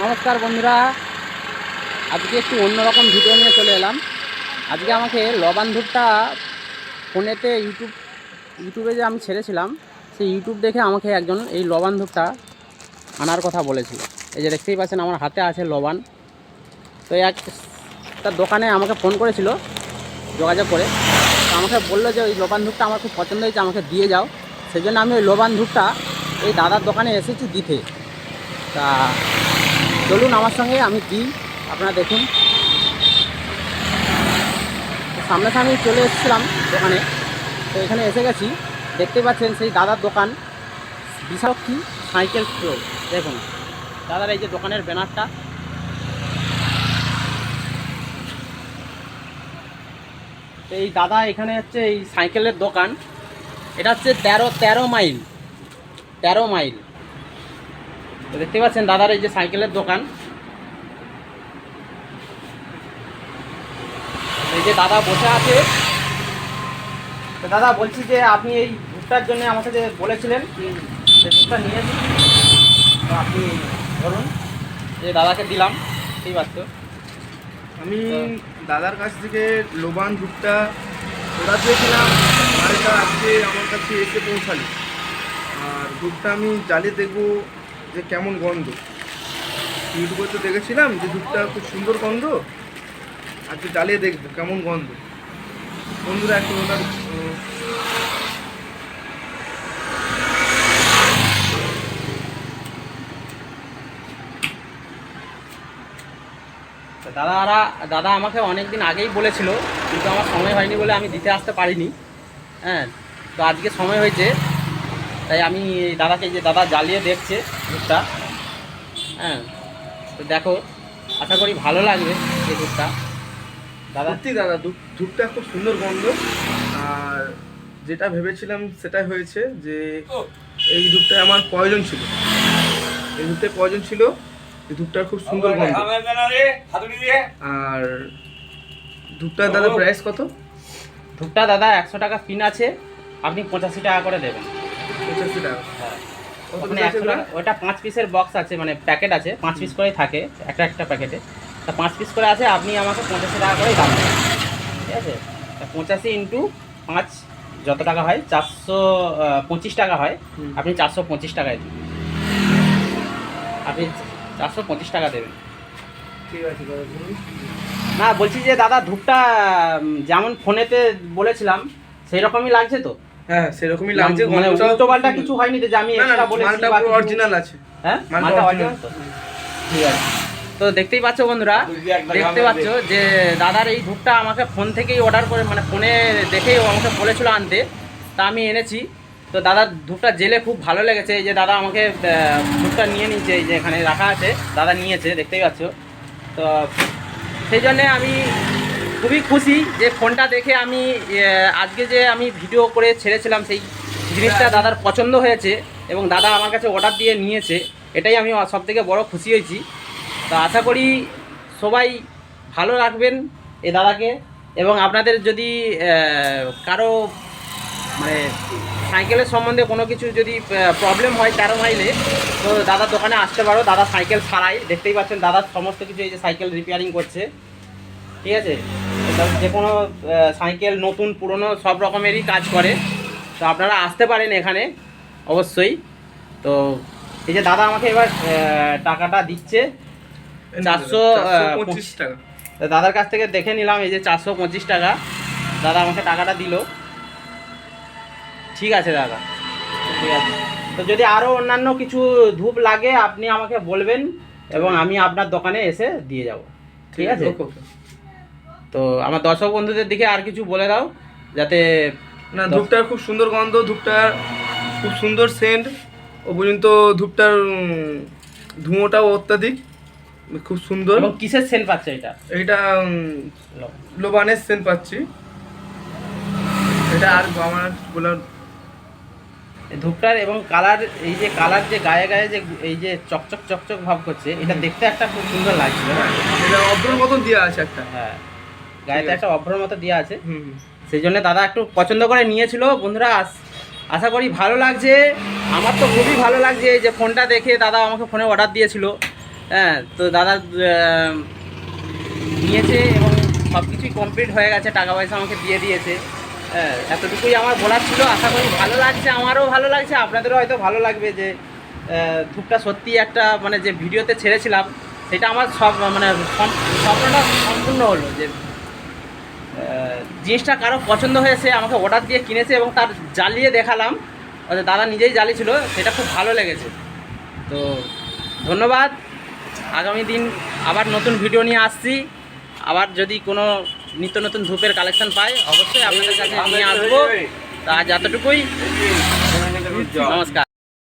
নমস্কার বন্ধুরা। আজকে একটু অন্যরকম ভিডিও নিয়ে চলে এলাম। আজকে আমাকে লবান ফোনেতে ইউটিউব, ইউটিউবে যে আমি ছেড়েছিলাম, সেই ইউটিউব দেখে আমাকে একজন এই লবান আনার কথা বলেছিল। এই যে দেখতেই পাচ্ছেন, আমার হাতে আছে লবান। তো এক, তার দোকানে আমাকে ফোন করেছিল যোগাযোগ করে। আমাকে বলল যে ওই লবান আমার খুব পছন্দ হয়েছে, আমাকে দিয়ে যাও। সেই জন্য আমি ওই লবান এই দাদার দোকানে এসেছি দিতে। তা চলুন আমার সঙ্গে, আমি দিই আপনারা দেখুন। সামনাসামনি চলে এসেছিলাম দোকানে। তো এখানে এসে গেছি। দেখতে পাচ্ছেন সেই দাদার দোকান। Vishalakshi cycle store. দেখুন। দাদার এই যে দোকানের ব্যানারটা। এই দাদা এখানে হচ্ছে এই সাইকেলের দোকান। এটা হচ্ছে তেরো তেরো মাইল। তেরো মাইল। তো দেখতে পাচ্ছেন দাদার এই যে সাইকেলের দোকান। এই যে দাদা বসে আছে। তো দাদা, বলছি যে আপনি এই ভুট্টার জন্য আমাকে যে বলেছিলেন সে ভুট্টা নিয়েছি তো আপনি ধরুন যে দাদাকে দিলাম ঠিক আছে আমি দাদার কাছ থেকে লোবান ধূপটা অর্ডার দিয়েছিলাম আজকে আমার কাছে এসে পৌঁছালি। আর ধূপটা আমি জ্বালিয়ে দেখব যে কেমন গন্ধ। ইউটিউবে তো দেখেছিলাম যে ধূপটা খুব সুন্দর গন্ধ। আজকে জ্বালিয়ে দেখব কেমন গন্ধ। বন্ধুরা একটু ওনার দাদারা দাদা আমাকে অনেক দিন আগেই বলেছিল, কিন্তু আমার সময় হয়নি বলে আমি দিতে আসতে পারিনি। হ্যাঁ তো আজকে সময় হয়েছে। তাই আমি দাদাকে যে দাদা জ্বালিয়ে দেখছে দুধটা হ্যাঁ তো দেখো আশা করি ভালো লাগবে এই দুধটা। দাদা সত্যি দাদা ধূপ- ধূপটা খুব সুন্দর গন্ধ। আর যেটা ভেবেছিলাম সেটাই হয়েছে যে এই ধূপটা আমার প্রয়োজন ছিল। এই ধূপটার প্রয়োজন ছিল এই ধূপটার খুব সুন্দর গন্ধ। আর ধূপটার দাদা প্রাইস কত? ধূপটা দাদা একশো টাকা পিন আছে আপনি পঁচাশি টাকা করে দেবেন। পঁচাশি টাকা হ্যাঁ। ওটা পাঁচ পিসের বক্স আছে মানে প্যাকেট আছে। পাঁচ পিস করেই থাকে একটা একটা প্যাকেটে তা পাঁচ পিস করে আছে আপনি আমাকে পঁচাশি টাকা করেই দাম দেবেন। ঠিক আছে? তা পঁচাশি ইন্টু পাঁচ যত টাকা হয় চারশো পঁচিশ টাকা হয়। আপনি চারশো পঁচিশ টাকায় দিন। আপনি চারশো পঁচিশ টাকা দেবেন। ঠিক আছে না বলছি যে দাদা ধূপটা যেমন ফোনেতে বলেছিলাম সেই রকমই লাগছে তো? হ্যাঁ সেরকমই লাগছে মানে উল্টো পাল্টা কিছু হয়নি তো যে আমি না, না, এক্সট্রা বলেছি মালটা পুরো অরিজিনাল আছে। হ্যাঁ? মালটা তো? ঠিক আছে। তো দেখতেই পাচ্ছ বন্ধুরা দেখতে পাচ্ছ যে দাদার এই ধূপটা আমাকে ফোন থেকেই অর্ডার করে মানে ফোনে দেখেই ও আমাকে বলেছিল আনতে তা আমি এনেছি। তো দাদার ধূপটা জেলে খুব ভালো লেগেছে এই যে দাদা আমাকে ধূপটা নিয়ে নিয়েছে এই যে এখানে রাখা আছে দাদা নিয়েছে দেখতেই পাচ্ছ। তো সেই জন্যে আমি খুবই খুশি যে ফোনটা দেখে আমি আজকে যে আমি ভিডিও করে ছেড়েছিলাম সেই জিনিসটা দাদার পছন্দ হয়েছে এবং দাদা আমার কাছে অর্ডার দিয়ে নিয়েছে, এটাই আমি সব থেকে বড় খুশি হয়েছি। তো আশা করি সবাই ভালো রাখবেন এই দাদাকে এবং আপনাদের যদি কারও মানে সাইকেলের সম্বন্ধে কোনো কিছু যদি প্রবলেম হয় তেরো মাইলে তো দাদার দোকানে আসতে পারো, দাদা সাইকেল ছাড়াই। দেখতেই পাচ্ছেন দাদার সমস্ত কিছু এই যে সাইকেল রিপেয়ারিং করছে। ঠিক আছে? এটা যে কোনো সাইকেল নতুন পুরনো সব রকমেরই কাজ করে। তো আপনারা আসতে পারেন এখানে অবশ্যই। তো এই যে দাদা আমাকে এবার টাকাটা দিচ্ছে। চারশো, পঁচিশ টাকা। দাদার কাছ থেকে দেখে নিলাম এই যে চারশো পঁচিশ টাকা। দাদা আমাকে টাকাটা দিল। ঠিক আছে দাদা। ঠিক আছে। তো যদি আরও অন্যান্য কিছু ধূপ লাগে আপনি আমাকে বলবেন এবং আমি আপনার দোকানে এসে দিয়ে যাব। ঠিক আছে। তো আমার দর্শক বন্ধুদের দিকে আর কিছু বলে দাও যাতে না ধূপটার খুব সুন্দর গন্ধ ধূপটার খুব সুন্দর সেন্ট ও পর্যন্ত ধূপটার ধুঁয়োটাও অত্যাধিক খুব সুন্দর। এবং কিসের সেন্ট পাচ্ছে এটা? এটা লোবানের সেন্ট পাচ্ছি। এটা আর আমার বলার ধূপটার এবং কালার এই যে কালার যে গায়ে গায়ে যে এই যে চকচক চকচক ভাব করছে এটা দেখতে একটা খুব সুন্দর লাগছে না? এটা অব্রর মতন দেওয়া আছে একটা। হ্যাঁ। গায়েতে একটা অভ্রের মতো দেওয়া আছে। সেই জন্য দাদা একটু পছন্দ করে নিয়েছিল। বন্ধুরা আশা করি ভালো লাগছে। আমার তো খুবই ভালো লাগছে যে ফোনটা দেখে দাদা আমাকে ফোনে অর্ডার দিয়েছিল। হ্যাঁ তো দাদা নিয়েছে এবং সব কিছুই কমপ্লিট হয়ে গেছে। টাকা পয়সা আমাকে দিয়ে দিয়েছে। হ্যাঁ এতটুকুই আমার বলার ছিল। আশা করি ভালো লাগছে আমারও ভালো লাগছে। আপনাদেরও হয়তো ভালো লাগবে যে ধূপটা সত্যি একটা মানে যে ভিডিওতে ছেড়েছিলাম সেটা আমার সব মানে স্বপ্নটা সম্পূর্ণ হলো যে জিনিসটা কারও পছন্দ হয়েছে, আমাকে অর্ডার দিয়ে কিনেছে এবং তার জ্বালিয়ে দেখালাম। অর্থাৎ দাদা নিজেই জ্বালিয়েছিল, সেটা খুব ভালো লেগেছে। তো ধন্যবাদ। আগামী দিন আবার নতুন ভিডিও নিয়ে আসছি। আবার যদি কোনো নিত্য নতুন ধূপের কালেকশন পাই, অবশ্যই আপনাদের কাছে নিয়ে আসব। তা আজ এতটুকুই নমস্কার।